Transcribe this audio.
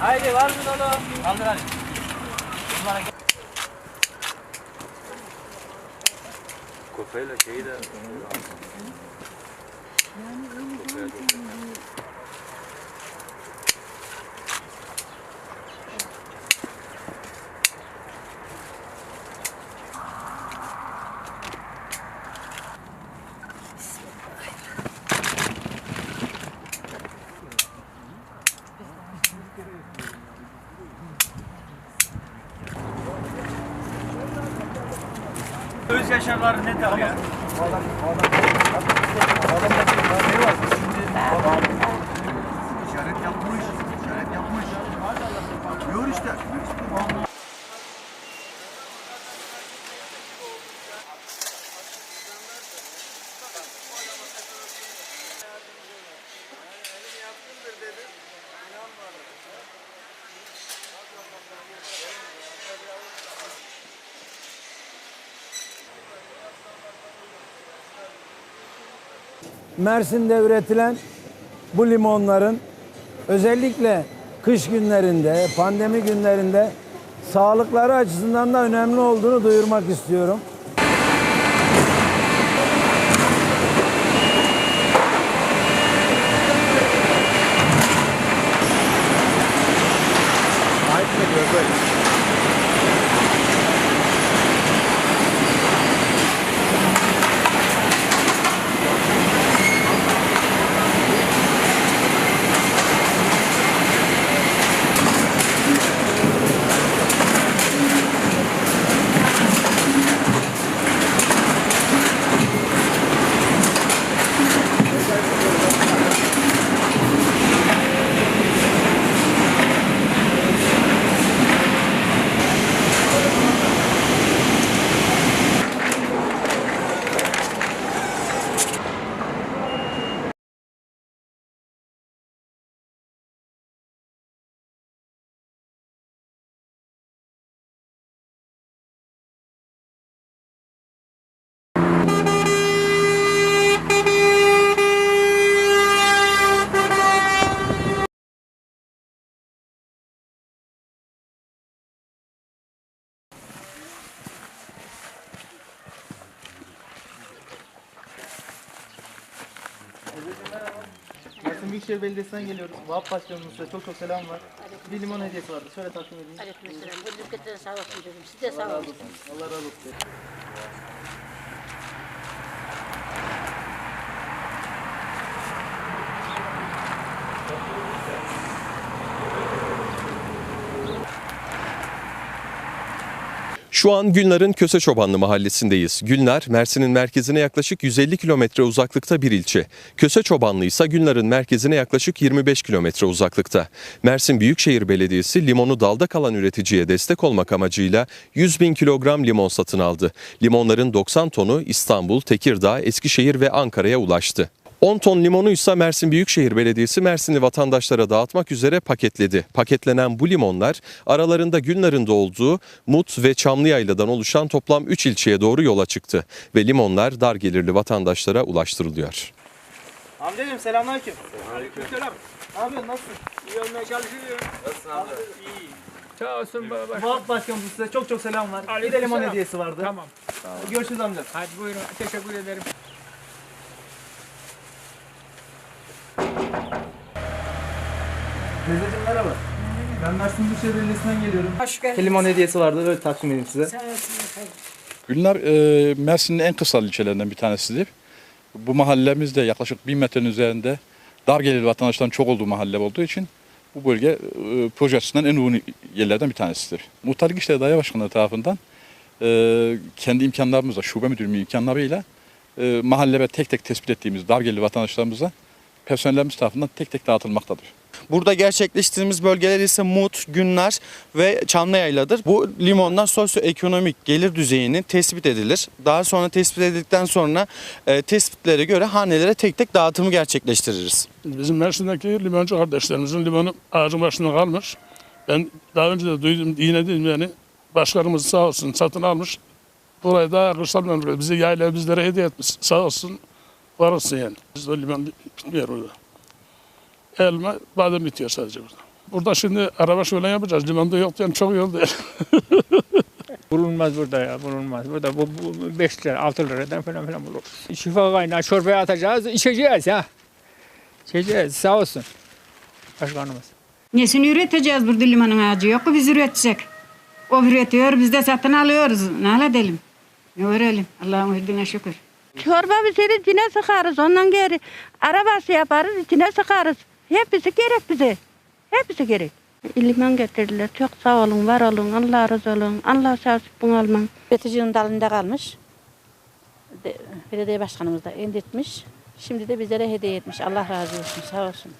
Haydi var mı dolu? Kaldır hadi. Numara gel. Kofayla şeyi de Öz yaşamları ne tabii ya? İşaret yapmış, işaret yapmış. Diyor işte. Mersin'de üretilen bu limonların özellikle kış günlerinde, pandemi günlerinde sağlıkları açısından da önemli olduğunu duyurmak istiyorum. Mersin Büyükşehir Belediyesi'nden geliyoruz. Vahap Başkanımızla çok çok selam var. Bir limon hediyesi vardı. Şöyle takdim edeyim. Aleykümselam. Bu lütfetten sağ olsun çocuğum. Siz de sağ olun. Allah razı olsun. Şu an Gülnar'ın Köse Çobanlı mahallesindeyiz. Gülnar, Mersin'in merkezine yaklaşık 150 kilometre uzaklıkta bir ilçe. Köse Çobanlı ise Gülnar'ın merkezine yaklaşık 25 kilometre uzaklıkta. Mersin Büyükşehir Belediyesi limonu dalda kalan üreticiye destek olmak amacıyla 100 bin kilogram limon satın aldı. Limonların 90 tonu İstanbul, Tekirdağ, Eskişehir ve Ankara'ya ulaştı. 10 ton limonu ise Mersin Büyükşehir Belediyesi Mersinli vatandaşlara dağıtmak üzere paketledi. Paketlenen bu limonlar aralarında Gülnar'ın da olduğu Mut ve Çamlıyaylı'dan oluşan toplam 3 ilçeye doğru yola çıktı. Ve limonlar dar gelirli vatandaşlara ulaştırılıyor. Amcacığım selamünaleyküm. Aleykümselam. Ne yapıyorsun? Nasılsın? İyi olmaya çalışıyorum. Nasılsın abi? İyi. Sağ olsun baba. Vahap Başkanımız size çok çok selam var. Bir de limon hediyesi vardı. Tamam. Görüşürüz amca. Hadi buyurun. Teşekkür ederim. Teyzeciğim merhaba. Ben Mersin Büyükşehir Belediyesi'nden geliyorum. Hoş Bir limon hediyesi vardı. Böyle takdim edeyim size. Sağ efendim. Gülnar e, Mersin'in en kırsal ilçelerinden bir tanesidir. Bu mahallemizde yaklaşık 1000 metrenin üzerinde dar gelirli vatandaşların çok olduğu mahalle olduğu için bu bölge e, proje açısından en uygun yerlerden bir tanesidir. Muhtarlık İşleri Daire Başkanlığı tarafından e, kendi imkanlarımızla, şube müdürlüğü imkanlarıyla e, mahallede tek tek tespit ettiğimiz dar gelirli vatandaşlarımıza personellerimiz tarafından tek tek dağıtılmaktadır. Burada gerçekleştirdiğimiz bölgeler ise Mut, Günler ve Çamlıyayla'dır. Bu limondan sosyoekonomik gelir düzeyini tespit edilir. Daha sonra tespit edildikten sonra e, tespitlere göre hanelere tek tek dağıtımı gerçekleştiririz. Bizim Mersin'deki limoncu kardeşlerimizin limonu ağacın başında kalmış. Ben daha önce de duydum, yine dedim yani başkanımız sağ olsun satın almış. Burayı da kırsal bölge bizi yayla bizlere hediye etmiş. Sağ olsun varırsın yani. Bizde liman bitmiyor orada. Elma, badem bitiyor sadece burada. Burada şimdi araba şöyle yapacağız. Limanda yok yani çok yol değil. Bulunmaz burada ya bulunmaz. Burada bu, bu 5 lira 6 liradan falan falan buluruz. Şifa kaynağı çorbaya atacağız içeceğiz ha. İçeceğiz sağ olsun. Başkanımız. Nesini üreteceğiz burada limanın ağacı yok ki biz üretecek. O üretiyor biz de satın alıyoruz. Ne edelim? Ne verelim? Allah'ın verdiğine şükür. Çorba pişirip içine sıkarız. Ondan geri arabası yaparız içine sıkarız. Hepsi gerek bize. Hepsi gerek. Limon getirdiler. Çok sağ olun, var olun, Allah razı olun. Allah sağ olsun alman. Beticinin dalında kalmış. De- Belediye başkanımız da indirtmiş. Şimdi de bizlere hediye etmiş. Allah razı olsun, sağ olsun.